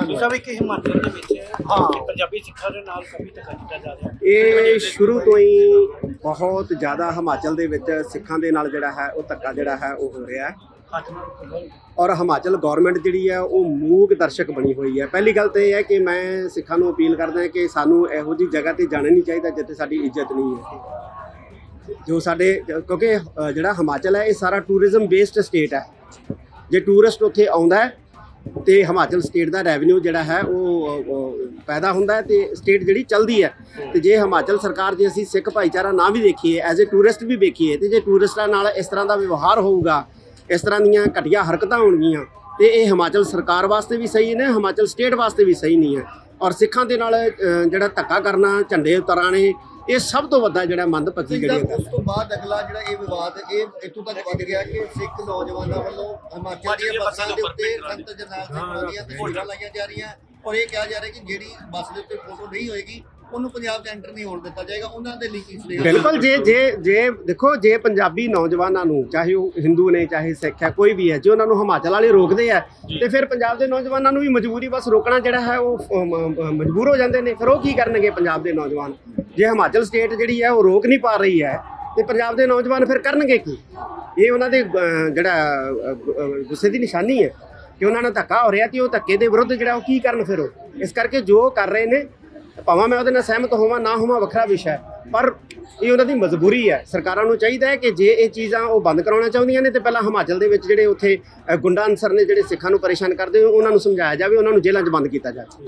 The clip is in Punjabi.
ਦੂਸਰਾ ਵੀ ਕਿ ਹਿਮਾਚਲ ਦੇ ਵਿੱਚ ਹਾਂ। ਕਿ ਪੰਜਾਬੀ ਸਿੱਖਾਂ ਦੇ ਨਾਲ ਕਾਫੀ ਧੱਕਾ ਕੀਤਾ ਜਾ ਰਿਹਾ ਇਹ ਸ਼ੁਰੂ ਤੋਂ ਹੀ ਬਹੁਤ ਜ਼ਿਆਦਾ ਹਿਮਾਚਲ ਦੇ ਵਿੱਚ ਸਿੱਖਾਂ ਦੇ ਨਾਲ ਜਿਹੜਾ ਹੈ ਉਹ ਧੱਕਾ ਜਿਹੜਾ ਹੈ ਉਹ ਹੋ ਰਿਹਾ ਹੈ। ਔਰ ਹਿਮਾਚਲ ਗਵਰਨਮੈਂਟ ਜਿਹੜੀ ਹੈ ਉਹ ਮੂਕ ਦਰਸ਼ਕ ਬਣੀ ਹੋਈ ਹੈ। ਪਹਿਲੀ ਗੱਲ ਤਾਂ ਇਹ ਹੈ ਕਿ ਮੈਂ ਸਿੱਖਾਂ ਨੂੰ ਅਪੀਲ ਕਰਦਾ ਹਾਂ ਕਿ ਸਾਨੂੰ ਇਹੋ ਜੀ ਜਗ੍ਹਾ ਤੇ ਜਾਣਾ ਨਹੀਂ ਚਾਹੀਦਾ ਜਿੱਥੇ ਸਾਡੀ ਇੱਜ਼ਤ ਨਹੀਂ ਹੈ। ਜੋ ਸਾਡੇ ਕਿਉਂਕਿ ਜਿਹੜਾ ਹਿਮਾਚਲ ਹੈ ਇਹ ਸਾਰਾ ਟੂਰਿਜ਼ਮ ਬੇਸਡ ਸਟੇਟ ਹੈ। ਜੇ ਟੂਰਿਸਟ ਉੱਥੇ ਆਉਂਦਾ ਹੈ ਤੇ ਹਿਮਾਚਲ ਸਟੇਟ ਦਾ ਰੈਵਨਿਊ ਜਿਹੜਾ ਹੈ ਉਹ ਪੈਦਾ ਹੁੰਦਾ ਹੈ ਤੇ ਸਟੇਟ ਜਿਹੜੀ ਚੱਲਦੀ ਹੈ, ਤੇ ਜੇ ਹਿਮਾਚਲ ਸਰਕਾਰ ਜੇ ਅਸੀਂ ਸਿੱਖ ਭਾਈਚਾਰਾ ਨਾ ਵੀ ਦੇਖੀਏ ਐਜ਼ ਅ ਟੂਰਿਸਟ ਵੀ ਵੇਖੀਏ, ਤੇ ਜੇ ਟੂਰਿਸਟਾਂ ਨਾਲ ਇਸ ਤਰ੍ਹਾਂ ਦਾ ਵਿਵਹਾਰ ਹੋਊਗਾ, ਇਸ ਤਰ੍ਹਾਂ ਦੀਆਂ ਘਟੀਆ ਹਰਕਤਾਂ ਹੋਣਗੀਆਂ, ਤੇ ਇਹ ਹਿਮਾਚਲ ਸਰਕਾਰ ਵਾਸਤੇ ਵੀ ਸਹੀ ਨੇ, ਹਿਮਾਚਲ ਸਟੇਟ ਵਾਸਤੇ ਵੀ ਸਹੀ ਨਹੀਂ ਹੈ। ਔਰ ਸਿੱਖਾਂ ਦੇ ਨਾਲ ਜਿਹੜਾ ਧੱਕਾ ਕਰਨਾ, ਝੰਡੇ ਉਤਾਰਨੇ ਇਹ ਸਭ ਤੋਂ ਵੱਡਾ ਜਿਹੜਾ ਜਿਹੜੀ ਜਿੱਦਾਂ ਗੱਲ ਉਸ ਤੋਂ ਬਾਅਦ ਅਗਲਾ ਜਿਹੜਾ ਇਹ ਵਿਵਾਦ ਇਹ ਇੱਥੋਂ ਤੱਕ ਵੱਧ ਗਿਆ ਕਿ ਸਿੱਖ ਨੌਜਵਾਨਾਂ ਵੱਲੋਂ ਹਿਮਾਚਲ ਦੀਆਂ ਬੱਸਾਂ ਦੇ ਉੱਤੇ ਸੰਤ ਜਰਨੈਲ ਸਿੰਘ ਦੀਆਂ ਤਸਵੀਰਾਂ ਲਾਈਆਂ ਜਾ ਰਹੀਆਂ। ਔਰ ਇਹ ਕਿਹਾ ਜਾ ਰਿਹਾ ਕਿ ਜਿਹੜੀ ਬੱਸ ਦੇ ਉੱਤੇ ਫੋਟੋ ਨਹੀਂ ਹੋਏਗੀ ਉਹਨੂੰ ਪੰਜਾਬ 'ਚ ਐਂਟਰ ਨਹੀਂ ਹੋਣ ਦਿੱਤਾ ਜਾਏਗਾ ਉਹਨਾਂ ਦੇ ਲਈ ਕੀ ਸੁਨੇਹਾ? ਬਿਲਕੁਲ ਜੇ ਜੇ ਜੇ ਦੇਖੋ ਜੇ ਪੰਜਾਬੀ ਨੌਜਵਾਨਾਂ ਨੂੰ ਚਾਹੇ ਉਹ ਹਿੰਦੂ ਨੇ ਚਾਹੇ ਸਿੱਖ ਹੈ ਕੋਈ ਵੀ ਹੈ ਜੇ ਉਹਨਾਂ ਨੂੰ ਹਿਮਾਚਲ ਵਾਲੇ ਰੋਕਦੇ ਆ ਤੇ ਫਿਰ ਪੰਜਾਬ ਦੇ ਨੌਜਵਾਨਾਂ ਨੂੰ ਵੀ ਮਜਬੂਰੀ ਬਸ ਰੋਕਣਾ ਜਿਹੜਾ ਹੈ ਉਹ ਮਜਬੂਰ ਹੋ ਜਾਂਦੇ ਨੇ। ਫਿਰ ਉਹ ਕੀ ਕਰਨਗੇ ਪੰਜਾਬ ਦੇ ਨੌਜਵਾਨ? ਜੇ ਹਿਮਾਚਲ ਸਟੇਟ ਜਿਹੜੀ ਹੈ ਉਹ ਰੋਕ ਨਹੀਂ ਪਾ ਰਹੀ ਹੈ, ਤੇ ਪੰਜਾਬ ਦੇ ਨੌਜਵਾਨ ਫਿਰ ਕਰਨਗੇ ਕੀ? ਇਹ ਉਹਨਾਂ ਦੇ ਜਿਹੜਾ ਗੁੱਸੇ ਦੀ ਨਿਸ਼ਾਨੀ ਹੈ ਕਿ ਉਹਨਾਂ ਨਾਲ ਧੱਕਾ ਹੋ ਰਿਹਾ ਤੇ ਉਹ ਧੱਕੇ ਦੇ ਵਿਰੁੱਧ ਜਿਹੜਾ ਉਹ ਕੀ ਕਰਨ ਫਿਰ ਉਹ? ਇਸ ਕਰਕੇ ਜੋ ਕਰ ਰਹੇ ਨੇ, ਭਾਵੇਂ ਮੈਂ ਉਹਦੇ ਨਾਲ ਸਹਿਮਤ ਹੋਵਾਂ, ਨਾ ਹੋਵਾਂ, ਵੱਖਰਾ ਵਿਸ਼ਾ ਹੈ, ਪਰ ਇਹ ਉਹਨਾਂ ਦੀ ਮਜਬੂਰੀ ਹੈ। ਸਰਕਾਰਾਂ ਨੂੰ ਚਾਹੀਦਾ ਹੈ ਕਿ ਜੇ ਇਹ ਚੀਜ਼ਾਂ ਉਹ ਬੰਦ ਕਰਾਉਣਾ ਚਾਹੁੰਦੀਆਂ ਨੇ, ਤੇ ਪਹਿਲਾਂ ਹਿਮਾਚਲ ਦੇ ਵਿੱਚ ਜਿਹੜੇ ਉੱਥੇ ਗੁੰਡਾ ਅਨਸਰ ਨੇ ਜਿਹੜੇ ਸਿੱਖਾਂ ਨੂੰ ਪਰੇਸ਼ਾਨ ਕਰਦੇ, ਉਹਨਾਂ ਨੂੰ ਸਮਝਾਇਆ ਜਾਵੇ, ਉਹਨਾਂ ਨੂੰ ਜੇਲ੍ਹਾਂ 'ਚ ਬੰਦ ਕੀਤਾ ਜਾਵੇ।